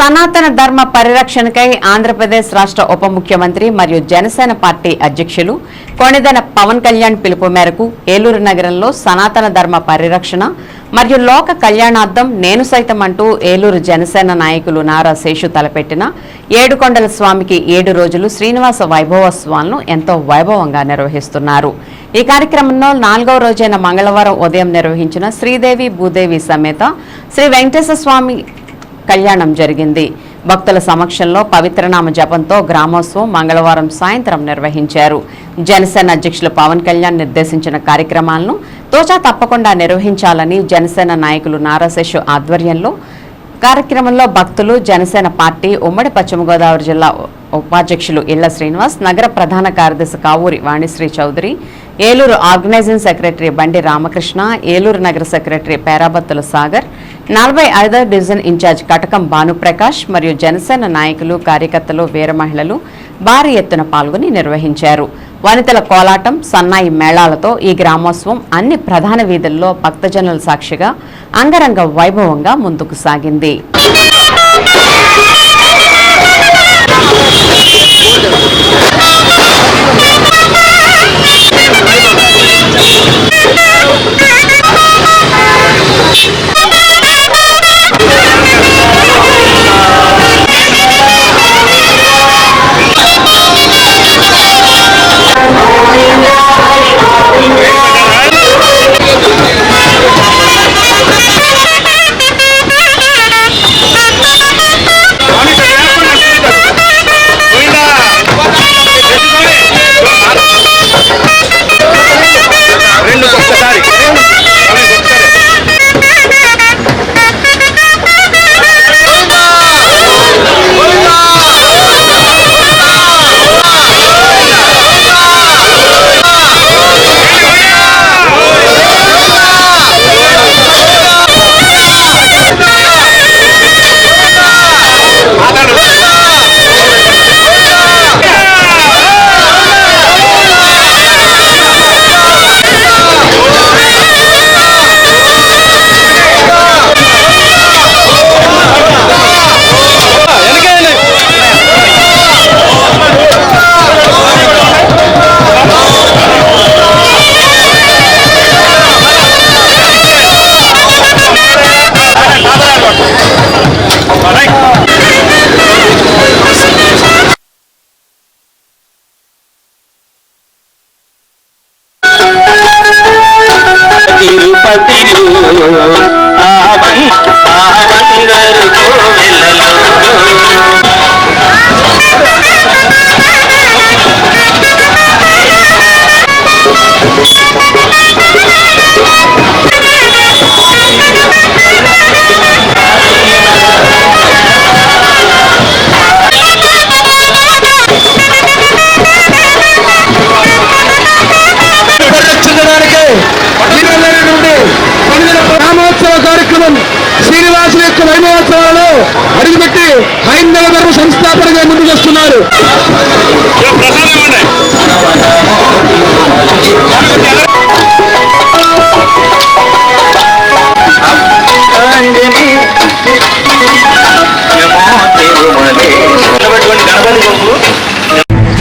సనాతన ధర్మ పరిరక్షణకై ఆంధ్రప్రదేశ్ రాష్ట్ర ఉప ముఖ్యమంత్రి మరియు జనసేన పార్టీ అధ్యక్షులు కొణిదెన పవన్ కళ్యాణ్ పిలుపు మేరకు ఏలూరు నగరంలో సనాతన ధర్మ పరిరక్షణ మరియు లోక కళ్యాణార్థం నేను సైతం అంటూ ఏలూరు జనసేన నాయకులు నారా శేషు తలపెట్టిన ఏడుకొండల స్వామికి ఏడు రోజులు శ్రీనివాస వైభవోత్సవాలను ఎంతో వైభవంగా నిర్వహిస్తున్నారు. ఈ కార్యక్రమంలో నాలుగవ రోజైన మంగళవారం ఉదయం నిర్వహించిన శ్రీదేవి భూదేవి సమేత శ్రీ వెంకటేశ్వర స్వామి కళ్యాణం జరిగింది. భక్తుల సమక్షంలో పవిత్రనామ జపంతో గ్రామోత్సవం మంగళవారం సాయంత్రం నిర్వహించారు. జనసేన అధ్యక్షులు పవన్ కళ్యాణ్ నిర్దేశించిన కార్యక్రమాలను తోచా తప్పకుండా నిర్వహించాలని జనసేన నాయకులు నారాశేషు ఆధ్వర్యంలో కార్యక్రమంలో భక్తులు జనసేన పార్టీ ఉమ్మడి పశ్చిమ గోదావరి జిల్లా ఉపాధ్యక్షులు ఇళ్ళ శ్రీనివాస్ నగర ప్రధాన కార్యదర్శి కావూరి వాణిశ్రీ చౌదరి ఏలూరు ఆర్గనైజింగ్ సెక్రటరీ బండి రామకృష్ణ ఏలూరు నగర సెక్రటరీ పేరాబత్తుల సాగర్ నలభై ఐదో డివిజన్ ఇన్ఛార్జ్ కటకం భానుప్రకాష్ మరియు జనసేన నాయకులు కార్యకర్తలు వీర మహిళలు భారీ ఎత్తున పాల్గొని నిర్వహించారు. వనితల కోలాటం సన్నాయి మేళాలతో ఈ గ్రామోత్సవం అన్ని ప్రధాన వీధుల్లో భక్తజనుల సాక్షిగా అంగరంగ వైభవంగా ముందుకు సాగింది. తిరుపతిలో ఆవం శ్రీనివాసుల యొక్క వైభవోత్సవాలలో అడుగుపెట్టి హైందవ ధర్మ సంస్థాపనగా ముందుకు వస్తున్నారు ప్రసాదం ఇవ్వండి.